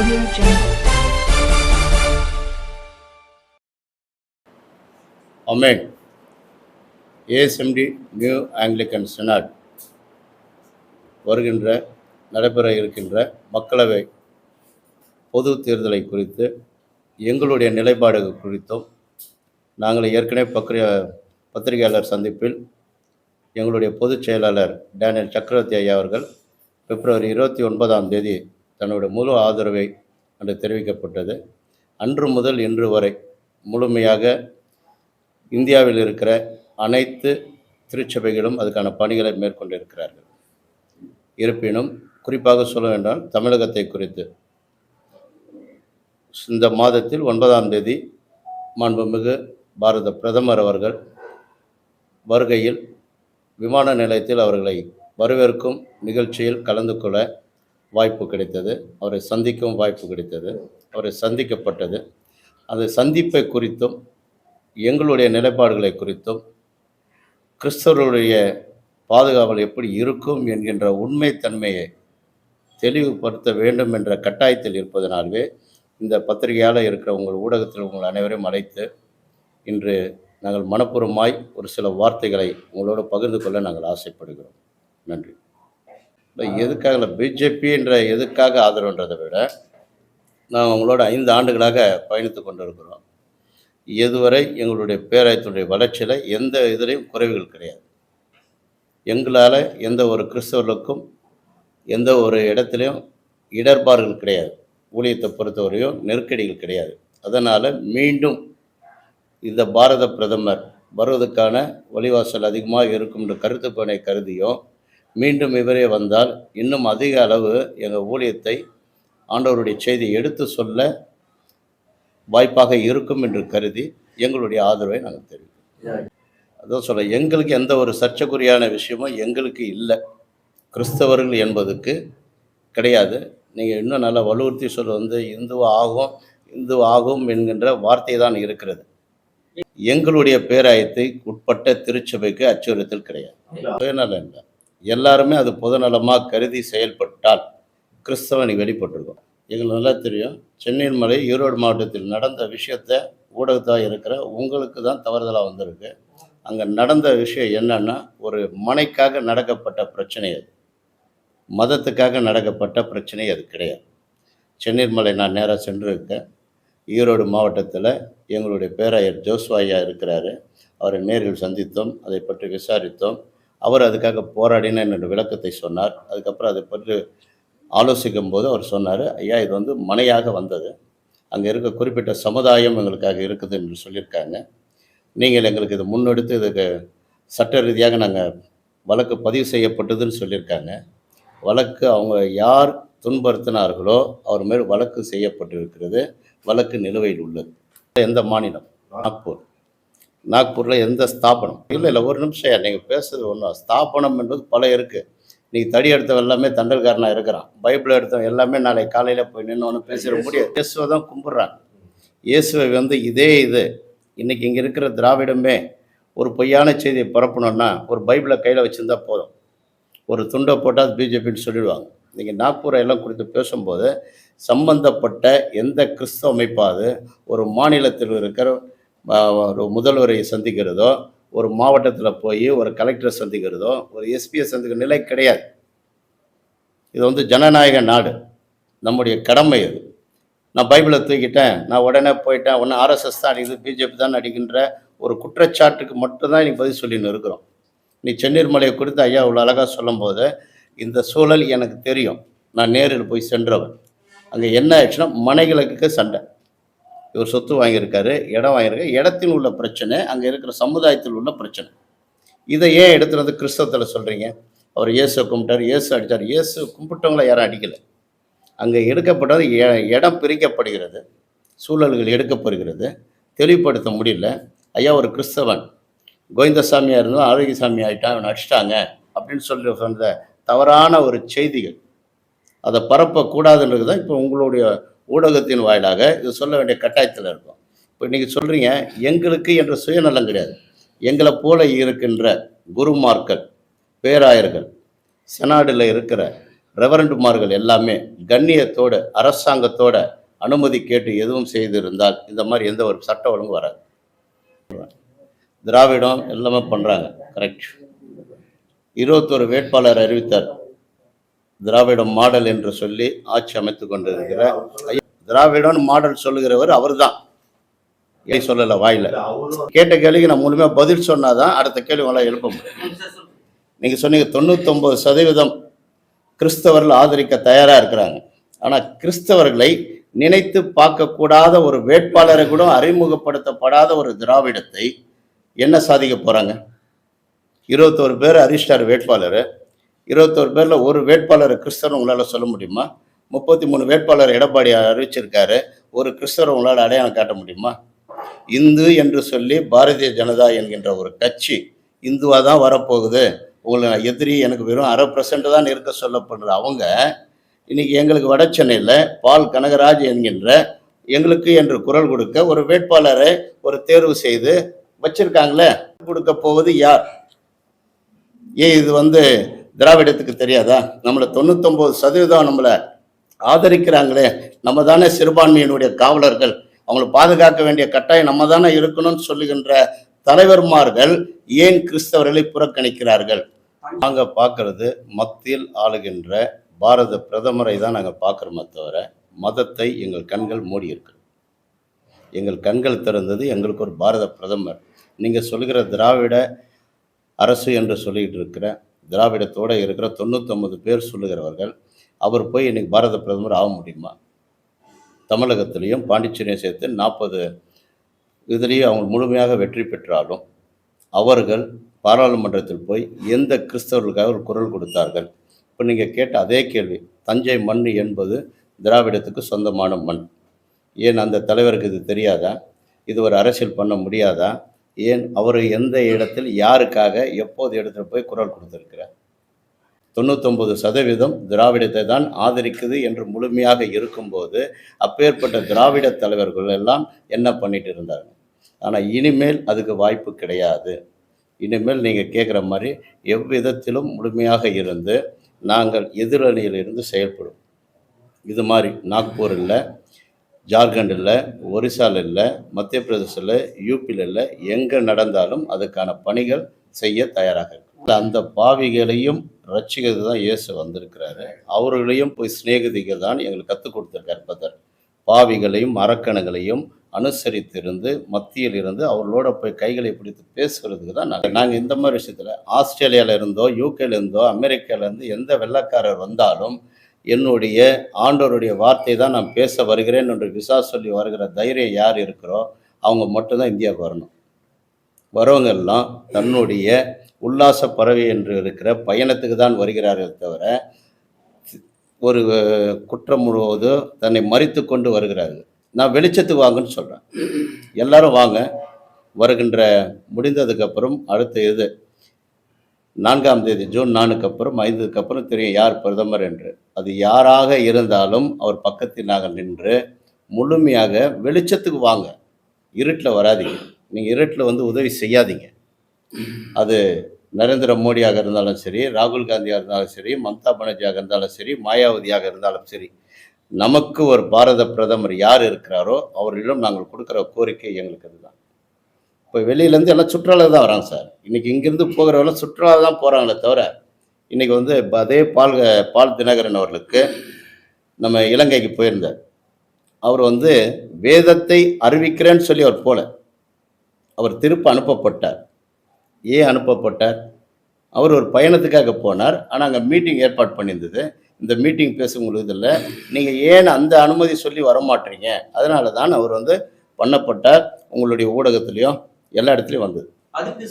Audio Jungle. Amen ASMD new Anglican synod வருகின்ற நடைபெற இருக்கின்ற மக்களவை பொது தேர்தலை குறித்து எங்களுடைய நிலைப்பாடுகள் குறித்தும் நாங்கள் ஏற்கனவே பக்ரிய பத்திரிகையாளர் சந்திப்பில் எங்களுடைய பொதுச் செயலாளர் டேனியல் சக்கரவர்த்தி ஐயா அவர்கள் பிப்ரவரி இருபத்தி ஒன்பதாம் தேதி தன்னுடைய முழு ஆதரவை அன்று தெரிவிக்கப்பட்டது. அன்று முதல் இன்று வரை முழுமையாக இந்தியாவில் இருக்கிற அனைத்து திருச்சபைகளும் அதுக்கான பணிகளை மேற்கொண்டிருக்கிறார்கள். இருப்பினும் குறிப்பாக சொல்ல வேண்டாம் தமிழகத்தை குறித்து. இந்த மாதத்தில் ஒன்பதாம் தேதி மாண்புமிகு பாரத பிரதமர் அவர்கள் வருகையில் விமான நிலையத்தில் அவர்களை வரவேற்கும் நிகழ்ச்சியில் கலந்து கொள்ள வாய்ப்பு கிடைத்தது. அவரை சந்திக்கவும் வாய்ப்பு கிடைத்தது. அவரை சந்திக்கப்பட்டது. அந்த சந்திப்பை குறித்தும் எங்களுடைய நிலைப்பாடுகளை குறித்தும் கிறிஸ்தவர்களுடைய பாதுகாவல் எப்படி இருக்கும் என்கின்ற உண்மைத்தன்மையை தெளிவுபடுத்த வேண்டும் என்ற கட்டாயத்தில் இருப்பதனால்வே இந்த பத்திரிகையால் இருக்கிற உங்கள் ஊடகத்தில் உங்கள் அனைவரையும் அழைத்து இன்று நாங்கள் மனப்பூர்வமாய் ஒரு சில வார்த்தைகளை உங்களோடு பகிர்ந்து கொள்ள நாங்கள் ஆசைப்படுகிறோம். நன்றி. எதுக்காக இல்லை பிஜேபின்ற எதுக்காக ஆதரவுன்றதை விட நான் உங்களோட ஐந்து ஆண்டுகளாக பயணித்து கொண்டிருக்கிறோம். இதுவரை எங்களுடைய பேராயத்தினுடைய வளர்ச்சியில் எந்த இதுலேயும் குறைவுகள் கிடையாது. எங்களால் எந்த ஒரு கிறிஸ்தவர்களுக்கும் எந்த ஒரு இடத்துலையும் இடர்பாடுகள் கிடையாது. ஊழியத்தை பொறுத்தவரையும் நெருக்கடிகள் கிடையாது. அதனால் மீண்டும் இந்த பாரத பிரதமர் வருவதற்கான வழிவாசல் அதிகமாக இருக்கும் என்ற கருத்துப்பனை கருதியும் மீண்டும் இவரே வந்தால் இன்னும் அதிக அளவு எங்கள் ஊழியத்தை ஆண்டவருடைய செய்தி எடுத்து சொல்ல வாய்ப்பாக இருக்கும் என்று கருதி எங்களுடைய ஆதரவை நாங்கள் தெரிவிக்கிறோம். அதான் சொல்ல எங்களுக்கு எந்த ஒரு சர்ச்சைக்குரியான விஷயமும் எங்களுக்கு இல்லை. கிறிஸ்தவர்கள் என்பதுக்கு கிடையாது. நீங்கள் இன்னும் நல்லா வலியுறுத்தி சொல்ல வந்து இந்து ஆகும் இந்து ஆகும் என்கின்ற வார்த்தை தான் இருக்கிறது. எங்களுடைய பேராயத்தை உட்பட்ட திருச்சபைக்கு அச்சுறுத்தல் கிடையாது. சுயநலம் இல்லை. எல்லாருமே அது பொதுநலமாக கருதி செயல்பட்டால் கிறிஸ்தவனி வெளிப்பட்டிருக்கும். எங்களுக்கு நல்லா தெரியும் சென்னையின் மலை ஈரோடு மாவட்டத்தில் நடந்த விஷயத்தை ஊடகத்தாக இருக்கிற உங்களுக்கு தான் தவறுதலாக வந்திருக்கு. அங்கே நடந்த விஷயம் என்னன்னா ஒரு மனைக்காக நடக்கப்பட்ட பிரச்சனை அது. மதத்துக்காக நடக்கப்பட்ட பிரச்சனை அது கிடையாது. சென்னையின் மலை நான் நேராக சென்றிருக்கேன். ஈரோடு மாவட்டத்தில் எங்களுடைய பேராயர் ஜோஸ்வாயா இருக்கிறாரு. அவரை நேரில் சந்தித்தோம் அதை பற்றி விசாரித்தோம். அவர் அதுக்காக போராடின என்னோட விளக்கத்தை சொன்னார். அதுக்கப்புறம் அதை பற்றி ஆலோசிக்கும் போது அவர் சொன்னார் ஐயா இது வந்து மனையாக வந்தது. அங்கே இருக்க குறிப்பிட்ட சமுதாயம் எங்களுக்காக இருக்குது என்று சொல்லியிருக்காங்க. நீங்கள் எங்களுக்கு இது முன்னெடுத்து இதுக்கு சட்ட ரீதியாக நாங்கள் வழக்கு பதிவு செய்யப்பட்டதுன்னு சொல்லியிருக்காங்க. வழக்கு அவங்க யார் துன்புறுத்தினார்களோ அவர் மேல் வழக்கு செய்யப்பட்டிருக்கிறது. வழக்கு நிலுவையில் உள்ளது. எந்த மாநிலம்? நாக்பூர். நாக்பூரில் எந்த ஸ்தாபனம்? இல்லை இல்லை ஒரு நிமிஷம் நீங்கள் பேசுறது ஒன்றும் ஸ்தாபனம் என்பது பல இருக்குது நீ தடி எடுத்தவன் எல்லாமே தண்டல்காரனாக இருக்கிறான். பைபிள் எடுத்தவன் எல்லாமே நாளை காலையில் போய் நின்று ஒன்று பேசிட முடியாது. இயேசுவை தான் கும்பிட்றாங்க. இயேசுவை வந்து இதே இது. இன்றைக்கி இங்கே இருக்கிற திராவிடமே ஒரு பொய்யான செய்தியை பரப்பணும்னா ஒரு பைபிளை கையில் வச்சுருந்தா போதும். ஒரு துண்டை போட்டால் பிஜேபின்னு சொல்லிடுவாங்க. நீங்கள் நாக்பூரை எல்லாம் குறித்து பேசும்போது சம்பந்தப்பட்ட எந்த கிறிஸ்தவ அமைப்பாவது ஒரு மாநிலத்தில் இருக்கிற ஒரு முதல்வரை சந்திக்கிறதோ ஒரு மாவட்டத்தில் போய் ஒரு கலெக்டரை சந்திக்கிறதோ ஒரு எஸ்பியை சந்திக்கிற நிலை கிடையாது. இது வந்து ஜனநாயக நாடு. நம்முடைய கடமை இது நான் பைபிளை தூக்கிட்டேன் நான் உடனே போயிட்டேன் ஒன்று ஆர்எஸ்எஸ் தான் அடிக்குது பிஜேபி தான் அடிக்கின்ற ஒரு குற்றச்சாட்டுக்கு மட்டும்தான் நீ பதில் சொல்லின்னு இருக்கிறோம். நீ சென்னீர் மலையை குறித்து ஐயா இவ்வளோ அழகாக சொல்லும்போது இந்த சூழல் எனக்கு தெரியும். நான் நேரில் போய் சென்றவன். அங்கே என்ன ஆயிடுச்சுன்னா மனைகளுக்கு சண்டை. இவர் சொத்து வாங்கியிருக்காரு இடம் வாங்கியிருக்காரு. இடத்தில் உள்ள பிரச்சனை அங்கே இருக்கிற சமுதாயத்தில் உள்ள பிரச்சனை. இதை ஏன் எடுத்துகிட்டு வந்து கிறிஸ்தவத்தில் சொல்கிறீங்க அவர் இயேசு கும்பிட்டார் இயேசு அடித்தார் இயேசு கும்பிட்டவங்கள யாரும் அடிக்கலை. அங்கே எடுக்கப்பட்டது இடம் பிரிக்கப்படுகிறது சூழல்கள் எடுக்கப்படுகிறது. தெளிவுபடுத்த முடியல. ஐயா ஒரு கிறிஸ்தவன் கோவிந்தசாமியாக இருந்தோம் ஆரோக்கியசாமி ஆகிட்டான் அவன் அடிச்சிட்டாங்க அப்படின்னு சொல்லி சொன்ன தவறான ஒரு செய்திகள். அதை பரப்பக்கூடாதுன்றது தான் இப்போ உங்களுடைய ஊடகத்தின் வாயிலாக இது சொல்ல வேண்டிய கட்டாயத்தில் இருக்கும். இப்போ இன்றைக்கி சொல்கிறீங்க எங்களுக்கு என்ற சுயநலம் கிடையாது. எங்களை போல இருக்கின்ற குருமார்கள் பேராயர்கள் செனாடில் இருக்கிற ரெவரண்டுமார்கள் எல்லாமே கண்ணியத்தோட அரசாங்கத்தோட அனுமதி கேட்டு எதுவும் செய்திருந்தால் இந்த மாதிரி எந்த ஒரு சட்ட ஒழுங்கு வராது. திராவிடம் எல்லாமே பண்ணுறாங்க கரெக்ட் இருபத்தொரு வேட்பாளர் அறிவித்தார் திராவிடம் மாடல் என்று சொல்லி ஆட்சி அமைத்து கொண்டிருக்கிற திராவிடம்னு மாடல் சொல்லுகிறவர் அவர்தான். ஏன் சொல்லலை வாயில. கேட்ட கேள்விக்கு நான் முழுமையாக பதில் சொன்னால் தான் அடுத்த கேள்வி உங்களால் எழுப்ப முடியும். நீங்கள் சொன்னீங்க தொண்ணூத்தொம்பது சதவீதம் கிறிஸ்தவர்கள் ஆதரிக்க தயாராக இருக்கிறாங்க. ஆனால் கிறிஸ்தவர்களை நினைத்து பார்க்கக்கூடாத ஒரு வேட்பாளரை கூட அறிமுகப்படுத்தப்படாத ஒரு திராவிடத்தை என்ன சாதிக்க போகிறாங்க இருபத்தோரு பேர் அரிஸ்டார் வேட்பாளர். இருபத்தோரு பேரில் ஒரு வேட்பாளர் கிறிஸ்தவன் உங்களால் சொல்ல முடியுமா? முப்பத்தி மூணு வேட்பாளர் எடப்பாடி அறிவிச்சிருக்காரு. ஒரு கிறிஸ்தவர் உங்களால் அடையாளம் காட்ட முடியுமா? இந்து என்று சொல்லி பாரதிய ஜனதா என்கின்ற ஒரு கட்சி இந்துவாக தான் வரப்போகுது. உங்களை எதிரி எனக்கு வெறும் அரை பர்சன்ட் தான் இருக்க சொல்லப்படுற அவங்க இன்னைக்கு எங்களுக்கு வட சென்னையில் பால் கனகராஜ் என்கின்ற எங்களுக்கு என்று குரல் கொடுக்க ஒரு வேட்பாளரை ஒரு தேர்வு செய்து வச்சிருக்காங்களே. கொடுக்க போவது யார்? ஏன் இது வந்து திராவிடத்துக்கு தெரியாதா? நம்மளை தொண்ணூத்தொம்பது சதவீதம் நம்மளை ஆதரிக்கிறாங்களே நம்ம தானே சிறுபான்மையினுடைய காவலர்கள். அவங்கள பாதுகாக்க வேண்டிய கட்டாயம் நம்ம தானே இருக்கணும்னு சொல்லுகின்ற தலைவர்மார்கள் ஏன் கிறிஸ்தவர்களை புறக்கணிக்கிறார்கள்? நாங்கள் பார்க்கறது மத்தியில் ஆளுகின்ற பாரத பிரதமரை தான் நாங்கள் பார்க்குறோமே தவிர மதத்தை எங்கள் கண்கள் மூடி இருக்கு. எங்கள் கண்கள் திறந்தது எங்களுக்கு ஒரு பாரத பிரதமர். நீங்கள் சொல்லுகிற திராவிட அரசு என்று சொல்லிகிட்டு இருக்கிற திராவிடத்தோடு இருக்கிற தொண்ணூத்தொம்பது பேர் சொல்லுகிறவர்கள் அவர் போய் இன்னைக்கு பாரத பிரதமர் ஆக முடியுமா? தமிழகத்திலையும் பாண்டிச்சேரியும் சேர்த்து நாற்பது இதுலேயும் அவங்க முழுமையாக வெற்றி பெற்றாலும் அவர்கள் பாராளுமன்றத்தில் போய் எந்த கிறிஸ்தவர்களுக்காக ஒரு குரல் கொடுத்தார்கள்? இப்போ நீங்கள் கேட்ட அதே கேள்வி தஞ்சை மண் என்பது திராவிடத்துக்கு சொந்தமான மண். ஏன் அந்த தலைவருக்கு இது தெரியாதா? இது ஒரு அரசியல் பண்ண முடியாதா? ஏன் அவர் எந்த இடத்தில் யாருக்காக எப்போது இடத்துல போய் குரல் கொடுத்துருக்கிறார்? தொண்ணூத்தொம்பது சதவீதம் திராவிடத்தை தான் ஆதரிக்குது என்று முழுமையாக இருக்கும்போது அப்பேற்பட்ட திராவிட தலைவர்கள் எல்லாம் என்ன பண்ணிட்டு இருந்தாங்க? ஆனால் இனிமேல் அதுக்கு வாய்ப்பு கிடையாது. இனிமேல் நீங்கள் கேட்குற மாதிரி எவ்விதத்திலும் முழுமையாக இருந்து நாங்கள் எதிரணியில் இருந்து செயல்படும். இது மாதிரி நாக்பூர் இல்லை ஜார்க்கண்ட் இல்லை ஒரிசால இல்லை மத்திய பிரதேசில் யூபியில் இல்லை எங்கே நடந்தாலும் அதுக்கான பணிகள் செய்ய தயாராக இருக்கும் அந்த பாவிகளையும் ரட்சிக்கிறது தான் இயேசு வந்திருக்கிறாரு. அவர்களையும் போய் சிநேகிதிக்க தான் எங்களுக்கு கற்றுக் கொடுத்துருக்கார் பதர் பாவிகளையும் அரக்கணங்களையும் அனுசரித்திருந்து மத்தியில் இருந்து அவர்களோட போய் கைகளை பிடித்து பேசுகிறதுக்கு தான் நாங்கள் நாங்கள் இந்த மாதிரி விஷயத்தில் ஆஸ்திரேலியாவில் இருந்தோ யூகேல இருந்தோ அமெரிக்காவிலேருந்து எந்த வெள்ளக்காரர் வந்தாலும் என்னுடைய ஆண்டோருடைய வார்த்தை தான் நான் பேச வருகிறேன் என்று விசா சொல்லி வருகிற தைரியம் யார் இருக்கிறோ அவங்க மட்டும்தான் இந்தியாவுக்கு வரணும். வரவங்க எல்லாம் தன்னுடைய உல்லாச பறவை என்று இருக்கிற பயணத்துக்கு தான் வருகிறார்கள் தவிர ஒரு குற்றம் முழுவதும் தன்னை மறித்து கொண்டு வருகிறார்கள். நான் வெளிச்சத்துக்கு வாங்கன்னு சொல்கிறேன் எல்லாரும் வாங்க. வருகின்ற முடிந்ததுக்கப்புறம் அடுத்த இது நான்காம் தேதி ஜூன் நானுக்கு அப்புறம் ஐந்துக்கு அப்புறம் தெரியும் யார் பிரதமர் என்று. அது யாராக இருந்தாலும் அவர் பக்கத்தில் நாங்கள் நின்று முழுமையாக வெளிச்சத்துக்கு வாங்க. இருட்டில் வராதீங்க. நீங்கள் இருட்டில் வந்து உதவி செய்யாதீங்க. அது நரேந்திர மோடியாக இருந்தாலும் சரி ராகுல் காந்தியாக இருந்தாலும் சரி மம்தா பானர்ஜியாக இருந்தாலும் சரி மாயாவதியாக இருந்தாலும் சரி நமக்கு ஒரு பாரத பிரதமர் யார் இருக்கிறாரோ அவர்களிடம் நாங்கள் கொடுக்குற கோரிக்கை எங்களுக்கு அதுதான். இப்போ வெளியிலேருந்து எல்லாம் சுற்றுலா தான் வராங்க சார். இன்னைக்கு இங்கேருந்து போகிறவெல்லாம் சுற்றுலா தான் போகிறாங்களே தவிர இன்னைக்கு வந்து அதே பால் பால் தினகரன் அவர்களுக்கு நம்ம இலங்கைக்கு போயிருந்தார். அவர் வந்து வேதத்தை அறிவிக்கிறேன்னு சொல்லி அவர் போல. அவர் திருப்ப அனுப்பப்பட்டார். ஏன் அனுப்பப்பட்டார். அவர் ஒரு பயணத்துக்காக போனார். ஆனால் அங்கே மீட்டிங் ஏற்பாடு பண்ணியிருந்தது. இந்த மீட்டிங் பேசும் இல்லை நீங்கள் ஏன் அந்த அனுமதி சொல்லி வரமாட்டீங்க? அதனால தான் அவர் வந்து பண்ணப்பட்டார். உங்களுடைய ஊடகத்துலேயும் எல்லா இடத்துலையும் வந்தது. அதுக்கு